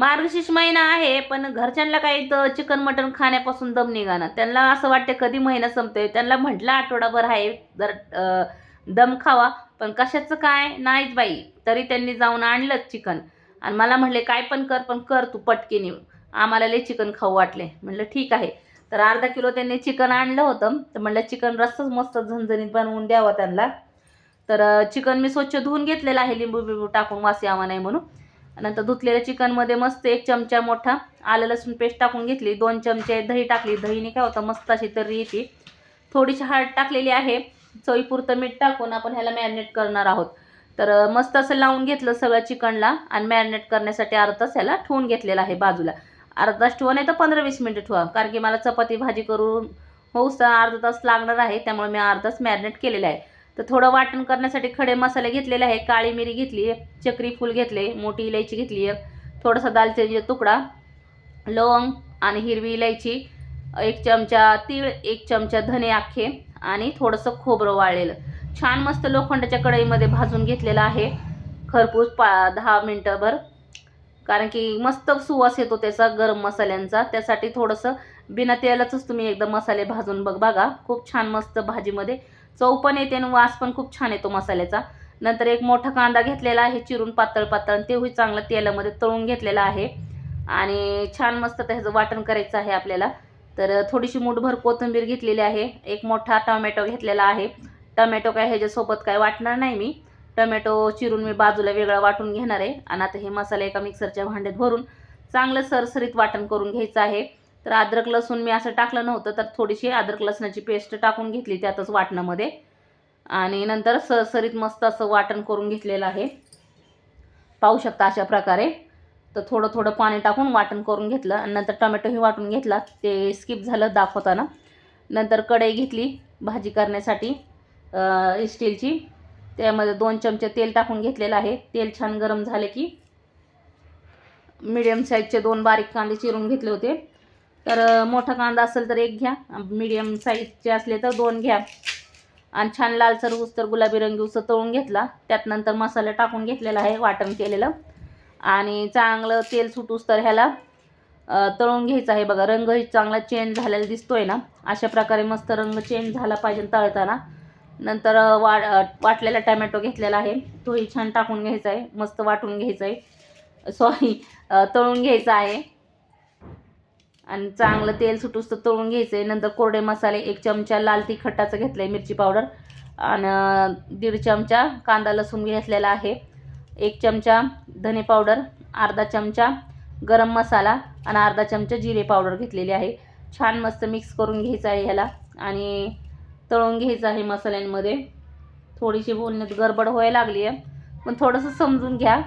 मार्गशीर्ष महिना आहे पण घरच्यांना काही तर चिकन मटन खाण्यापासून दम निघाना. त्यांना असं वाटते कधी महिना संपतोय. त्यांना म्हटलं आठवडाभर आहे जर दम खावा. पण कशाचं काय? नाहीच बाई. तरी त्यांनी जाऊन आणलंच चिकन. आणि मला म्हणले काय पण कर पण कर तू पटकीने. आम्हाला लय चिकन खाऊ वाटले. म्हणलं ठीक आहे. तर अर्धा किलो त्यांनी चिकन आणलं होतं. तर म्हटलं चिकन रस्सच मस्त झणझणीत बनवून द्यावा त्यांना. तर चिकन मी स्वच्छ धुवून घेतलेलं आहे लिंबू बिंबू टाकून वास यावा नाही म्हणून. नंतर धुतलेल्या चिकनमध्ये मस्त एक चमचा मोठा आलं लसूण पेस्ट टाकून घेतली. दोन चमचे दही टाकली. दहीने काय होतं मस्त अशी तर्री येते. थोडीशी हळद टाकलेली आहे. चवीपुरतं मीठ टाकून आपण ह्याला मॅरिनेट करणार आहोत. तर मस्त असं लावून घेतलं सगळं चिकनला आणि मॅरिनेट करण्यासाठी अर्धा ह्याला ठेवून घेतलेला आहे बाजूला. अर्धा ठेवा नाही तर पंधरा वीस मिनटं ठेवा. कारण की मला चपाती भाजी करून होऊस अर्धा तास लागणार आहे. त्यामुळे मी अर्धाच मॅरिनेट केलेलं आहे. तर थोडं वाटण करण्यासाठी खडे मसाले घेतलेले आहे काळी मिरी घेतली चक्री फूल घेतले मोठी इलायची घेतली एक थोडासा दालचिनीचा तुकडा लवंग आणि हिरवी इलायची एक चमचा तीळ एक चमचा धने अख्खे आणि थोडंसं खोबरं वाळलेलं. छान मस्त लोखंडाच्या कढईमध्ये भाजून घेतलेलं आहे. खरपूस पा दहा मिनटंभर. कारण की मस्त सुवास येतो त्याचा गरम मसाल्यांचा. त्यासाठी थोडंसं बिना तेलाचंच तुम्ही एकदा मसाले भाजून बघ बघा. खूप छान मस्त भाजीमध्ये चव पण येते आणि वास पण खूप छान येतो मसाल्याचा. नंतर एक मोठा कांदा घेतलेला आहे चिरून पातळ पातळ आणि तेही चांगलं तेलामध्ये तळून घेतलेला आहे. आणि छान मस्त त्याचं वाटण करायचं आहे आपल्याला. तर थोडीशी मूठभर कोथिंबीर घेतलेली आहे. एक मोठा टोमॅटो घेतलेला आहे. टमॅटो काय ह्याच्यासोबत काय वाटणार नाही मी. टमॅटो चिरून मी बाजूला वेगळा वाटून घेणार आहे. आणि आता हे मसाले एका मिक्सरच्या भांड्यात भरून चांगलं सरसरीत वाटण करून घ्यायचं आहे. तर अद्रक लसूण मी असं टाकलं नव्हतं तर थोडीशी अद्रक लसणाची पेस्ट टाकून घेतली त्यातच वाटणामध्ये. आणि नंतर सरसरीत मस्त असं वाटण करून घेतलेलं आहे. पाहू शकता अशा प्रकारे. तर थोडं थोडं पाणी टाकून वाटण करून घेतलं. आणि नंतर टोमॅटोही वाटून घेतला. ते स्किप झालं दाखवताना. नंतर कढई घेतली भाजी करण्यासाठी स्टीलची. त्यामध्ये दोन चमचे तेल टाकून घेतलेलं आहे. तेल छान गरम झाले की मीडियम साईजचे दोन बारीक कांदे चिरून घेतले होते. तर मोठा कांदा असेल तर एक घ्या. मीडियम साईजचे असले तर दोन घ्या. आणि छान लालसर उस्तर गुलाबी रंगी उसं तळून घेतला. त्यात नंतर मसाला टाकून घेतलेला आहे वाटण केलेलं. आणि चांगलं तेल सुटूस तर ह्याला तळून घ्यायचं आहे. बघा रंगही चांगला चेंज झालेला दिसतोय ना. अशा प्रकारे मस्त रंग चेंज झाला पाहिजे तळताना. नंतर वा वाटलेला टमॅटो घेतलेला आहे. तोही छान टाकून घ्यायचा आहे. मस्त वाटून घ्यायचा आहे. सॉरी तळून घ्यायचा आहे. आणि चांगलं तेल सुटूस तर तळून घ्यायचं आहे नंतर कोरडे मसाले एक चमचा लाल तिखटाचं घेतलं आहे मिरची पावडर आणि दीड चमचा कांदा लसूण घेतलेला आहे. एक चमचा धने पावडर अर्धा चमचा गरम मसाला आणि अर्धा चमचा जिरे पावडर घेतलेली आहे. छान मस्त मिक्स करून घ्यायचं आहे ह्याला. आणि तळून घ्यायचं आहे मसाल्यांमध्ये. थोडीशी बोलण्यात गडबड व्हायला लागली आहे पण थोडंसं समजून घ्या.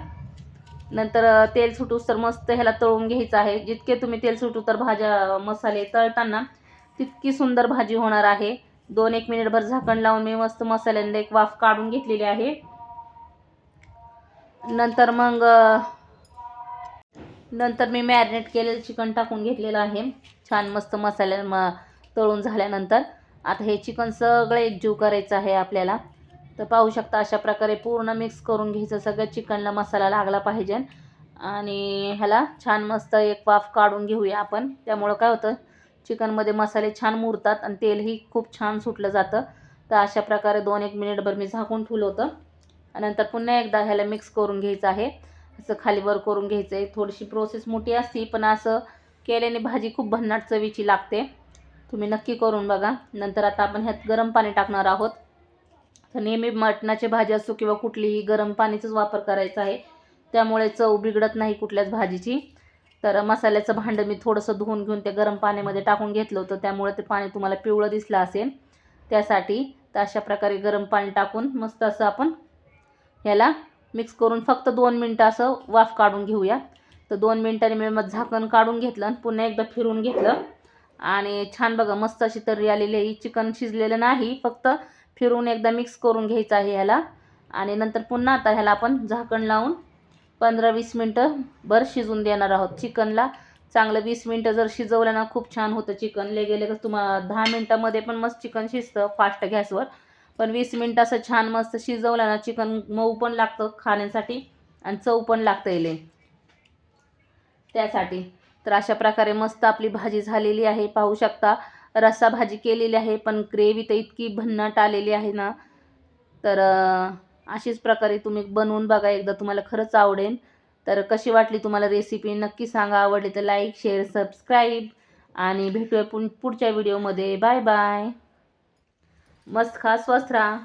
नंतर तेल सुटूस तर मस्त ह्याला तळून घ्यायचं आहे. जितके तुम्ही तेल सुटू तर भाज्या मसाले तळताना तितकी सुंदर भाजी होणार आहे. दोन एक मिनिटभर झाकण लावून मी मस्त मसाल्यांना एक वाफ काढून घेतलेली आहे. नंतर मग नंतर मी मॅरिनेट केलेलं चिकन टाकून घेतलेलं आहे. छान मस्त मसाल्या म तळून झाल्यानंतर. आता हे चिकन सगळं एकजीव करायचं आहे आपल्याला. तर पाहू शकता अशा प्रकारे पूर्ण मिक्स करून घ्यायचं. सगळं चिकनला मसाला लागला पाहिजे. आणि ह्याला छान मस्त एक वाफ काढून घेऊया आपण. त्यामुळं काय होतं चिकनमध्ये मसाले छान मुरतात आणि तेलही खूप छान सुटलं जातं. तर अशा प्रकारे दोन एक मिनिटभर मी झाकून ठेवलं होतं. आणि नंतर पुन्हा एकदा ह्याला मिक्स करून घ्यायचं आहे. असं खाली वर करून घ्यायचं आहे. थोडीशी प्रोसेस मोठी असती पण असं केल्याने भाजी खूप भन्नाट चवीची लागते. तुम्ही नक्की करून बघा. नंतर आता आपण ह्यात गरम पाणी टाकणार आहोत. तर नेहमी मटणाची भाजी असो किंवा कुठलीही गरम पाणीचाच वापर करायचा आहे. त्यामुळे चव बिघडत नाही कुठल्याच भाजीची. तर मसाल्याचं भांडं मी थोडंसं धुवून घेऊन ते गरम पाण्यामध्ये टाकून घेतलं होतं. त्यामुळे ते पाणी तुम्हाला पिवळं दिसलं असेल. त्यासाठी तर अशा प्रकारे गरम पाणी टाकून मस्त असं आपण ह्याला मिक्स करून फक्त दोन मिनटं असं वाफ काढून घेऊया. तर दोन मिनटांनी मी मग झाकण काढून घेतलं आणि पुन्हा एकदा फिरून घेतलं. आणि छान बघा मस्त अशी तर्री आलेली आहे. चिकन शिजलेलं नाही फक्त फिरून एकदा मिक्स करून घ्यायचं आहे ह्याला आणि नंतर पुन्हा आता ह्याला आपण झाकण लावून पंधरा वीस मिनटं भर शिजून देणार आहोत चिकनला. चांगलं वीस मिनटं जर शिजवलं ना खूप छान होतं चिकन. लेगे लगेच तुम्हाला दहा मिनटामध्ये पण मस्त चिकन शिजतं फास्ट गॅसवर. पण वीस मिनटं असं छान मस्त शिजवलं ना चिकन मऊ पण लागतं खाण्यासाठी आणि चव पण लागतं येले. त्यासाठी. तर अशा प्रकारे मस्त आपली भाजी झालेली आहे पाहू शकता. रस्सा भाजी केलेली आहे पण ग्रेव्ही तर इतकी भन्नाट आलेली आहे ना. तर अशीच प्रकारे तुम्ही बनवून बघा एकदा तुम्हाला खरंच आवडेल. तर कशी वाटली तुम्हाला रेसिपी नक्की सांगा आवडली तर लाईक शेअर सबस्क्राईब आणि भेटूया पुढच्या व्हिडिओमध्ये बाय बाय मस्त खा स्वस्त राहा.